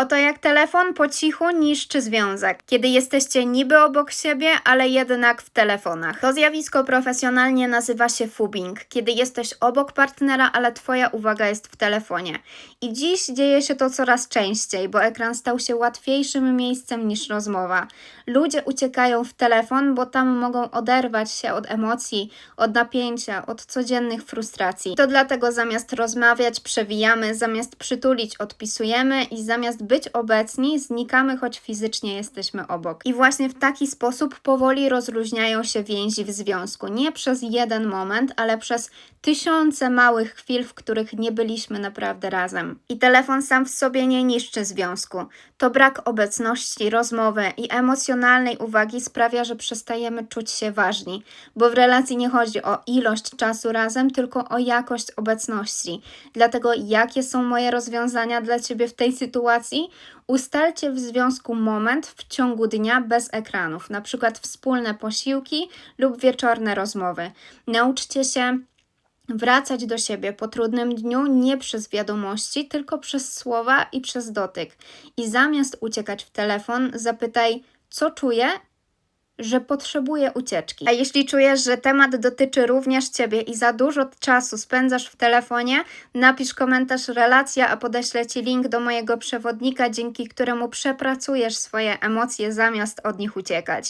Oto jak telefon po cichu niszczy związek, kiedy jesteście niby obok siebie, ale jednak w telefonach. To zjawisko profesjonalnie nazywa się fubbing, kiedy jesteś obok partnera, ale twoja uwaga jest w telefonie. I dziś dzieje się to coraz częściej, bo ekran stał się łatwiejszym miejscem niż rozmowa. Ludzie uciekają w telefon, bo tam mogą oderwać się od emocji, od napięcia, od codziennych frustracji. To dlatego zamiast rozmawiać, przewijamy, zamiast przytulić, odpisujemy i zamiast być obecni, znikamy, choć fizycznie jesteśmy obok. I właśnie w taki sposób powoli rozluźniają się więzi w związku. Nie przez jeden moment, ale przez tysiące małych chwil, w których nie byliśmy naprawdę razem. I telefon sam w sobie nie niszczy związku. To brak obecności, rozmowy i emocjonalnej uwagi sprawia, że przestajemy czuć się ważni, bo w relacji nie chodzi o ilość czasu razem, tylko o jakość obecności. Dlatego, jakie są moje rozwiązania dla Ciebie w tej sytuacji? Ustalcie w związku moment w ciągu dnia bez ekranów, na przykład wspólne posiłki lub wieczorne rozmowy. Nauczcie się wracać do siebie po trudnym dniu nie przez wiadomości, tylko przez słowa i przez dotyk. I zamiast uciekać w telefon, zapytaj, co czuję, że potrzebuję ucieczki. A jeśli czujesz, że temat dotyczy również Ciebie i za dużo czasu spędzasz w telefonie, napisz komentarz relacja, a podeślę Ci link do mojego przewodnika, dzięki któremu przepracujesz swoje emocje zamiast od nich uciekać.